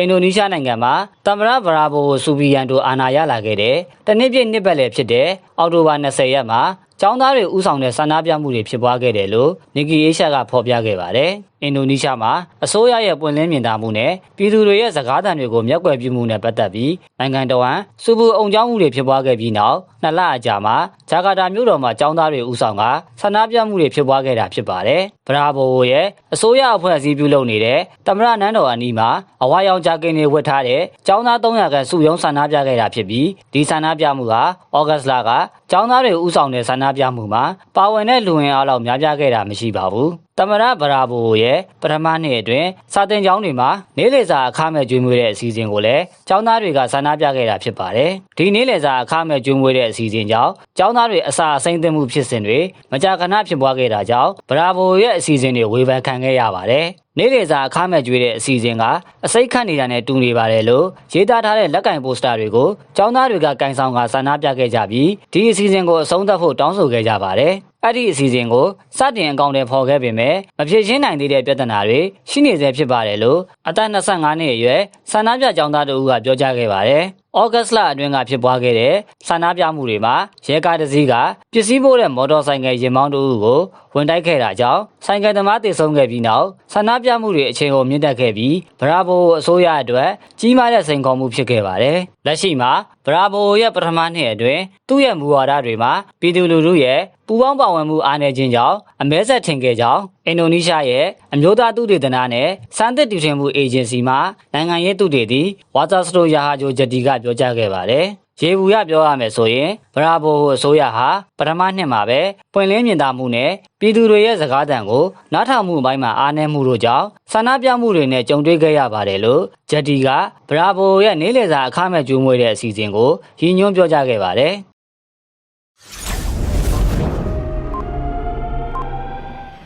အင်ဒိုနီးရှားနိုင်ငံမှာတမရဗရာဘိုဆူဘီယန်တိုအာဏာရလာခဲ့တဲ့တနစ်ပြည့်နှစ်ပတ်လည်ဖြစ်တဲ့အောက်တိုဘာ20ရက်မှာ ကျောင်းသားတွေဥဆောင်တဲ့ဆန္ဒပြမှုတွေဖြစ်ပွားခဲ့တယ်လို့နီကီအေရှာကဖော်ပြခဲ့ပါတယ်။အင်ဒိုနီးရှားမှာအစိုးရရဲ့ပွင့်လင်းမြင်သာမှုနဲ့ပြည်သူတွေရဲ့စကားသံတွေကိုမျက်ကွယ်ပြုမှုနဲ့ပတ်သက်ပြီးနိုင်ငံတော်ဝန်စူပူအုံကြောင်းမှုတွေဖြစ်ပွားခဲ့ပြီးနောက်နှစ်လအကြာမှာဂျာကာတာမြို့တော်မှာကျောင်းသားတွေဥဆောင်ကဆန္ဒပြမှုတွေဖြစ်ပွားခဲ့တာဖြစ်ပါတယ်။ဗရာဘိုရဲ့အစိုးရအဖွဲ့အစည်းပြုလုပ်နေတဲ့တမရနန်းတော်အနီးမှာအဝါရောင်ဂျာကင်တွေဝတ်ထားတဲ့ကျောင်းသား300ခန့်စုယုံဆန္ဒပြခဲ့တာဖြစ်ပြီးဒီဆန္ဒပြမှုဟာဩဂတ်စ်လကကျောင်းသားတွေဥဆောင်တဲ့ဆန္ဒပြမှုမှာပါဝင်တဲ့လူဝင်အားလောက်များပြားခဲ့တာမရှိပါဘူး။ တမရဗရာဘိုရဲ့ပထမနှစ်အတွင်းစာတင်ကျောင်းတွေမှာနေ့လည်စာအခမဲ့ကျွေးမွေးတဲ့အစီအစဉ်ကိုလည်းကျောင်းသားတွေကဆန္ဒပြခဲ့တာဖြစ်ပါတယ်။ဒီနေ့လည်စာအခမဲ့ကျွေးမွေးတဲ့အစီအစဉ်ကြောင့်ကျောင်းသားတွေအစာအစိမ့်သိမ်းမှုဖြစ်စဉ်တွေမကြာခဏဖြစ်ပွားခဲ့တာကြောင့်ဗရာဘိုရဲ့အစီအစဉ်တွေဝေဖန်ခံခဲ့ရပါတယ်။နေ့လည်စာအခမဲ့ကျွေးတဲ့အစီအစဉ်ကအစိတ်ခတ်နေတာနဲ့တူနေပါတယ်လို့ရေးသားထားတဲ့လက်ကင်ပိုစတာတွေကိုကျောင်းသားတွေကကင်ဆောင်ကဆန္ဒပြခဲ့ကြပြီးဒီအစီအစဉ်ကိုအဆုံးသတ်ဖို့တောင်းဆိုခဲ့ကြပါတယ်။ အဲ့ဒီအစီအစဉ်ကိုစတင်အကောင့်တွေဖော်ခဲ့ပေမဲ့မဖြစ်ရှင်းနိုင်သေးတဲ့ပြဿနာတွေရှိနေဆဲဖြစ်ပါတယ်လို့အသက်25နှစ်အရွယ်ဆန္ဒပြကျောင်းသားတို့ကပြောကြားခဲ့ပါတယ်။ ဩဂတ်စ်လအတွင်းကဖြစ်ပွားခဲ့တဲ့ဆန္ဒပြမှုတွေမှာရဲကားတစ်စီးကပစ္စည်းပို့တဲ့မော်တော်ဆိုင်ကယ်ရင်မောင်းတို့ကိုဝင်တိုက်ခဲ့တာကြောင့်ဆိုင်ကယ်သမားတည်ဆုံခဲ့ပြီးနောက်ဆန္ဒပြမှုတွေအချိန်ကိုမြင့်တက်ခဲ့ပြီးဗရာဘိုအစိုးရအတွက်ကြီးမားတဲ့စိန်ခေါ်မှုဖြစ်ခဲ့ပါတယ်။လက်ရှိမှာဗရာဘိုရဲ့ပထမနှစ်အတွင်းသူ့ရဲ့မူဝါဒတွေမှာပြည်သူလူထုရဲ့ပူးပေါင်းပါဝင်မှုအားနည်းခြင်းကြောင့်အမဲဆက်ထင်ခဲ့ကြောင်းအင်ဒိုနီးရှားရဲ့အမျိုးသားသုတေသနနဲ့စမ်းသစ်တည်ထွင်မှုအေဂျင်စီမှနိုင်ငံရေးသုတေသီဝါတာစတိုယာဟာဂျိုဂျက်တီကပြောကြားခဲ့ပါတယ်။ရေဘူးရပြောရမယ်ဆိုရင်ဗရာဘိုအစိုးရဟာပထမနှစ်မှာပဲပွင့်လင်းမြင်သာမှုနဲ့ပြည်သူတွေရဲ့စကားသံကိုနားထောင်မှုအပိုင်းမှာအားနည်းမှုတို့ကြောင့်ဆန္ဒပြမှုတွေနဲ့ကြုံတွေ့ခဲ့ရပါတယ်လို့ဂျက်တီကဗရာဘိုရဲ့နေလေစာအခမဲ့ကျူးမွေးတဲ့အစီအစဉ်ကိုရည်ညွှန်းပြောကြားခဲ့ပါတယ်။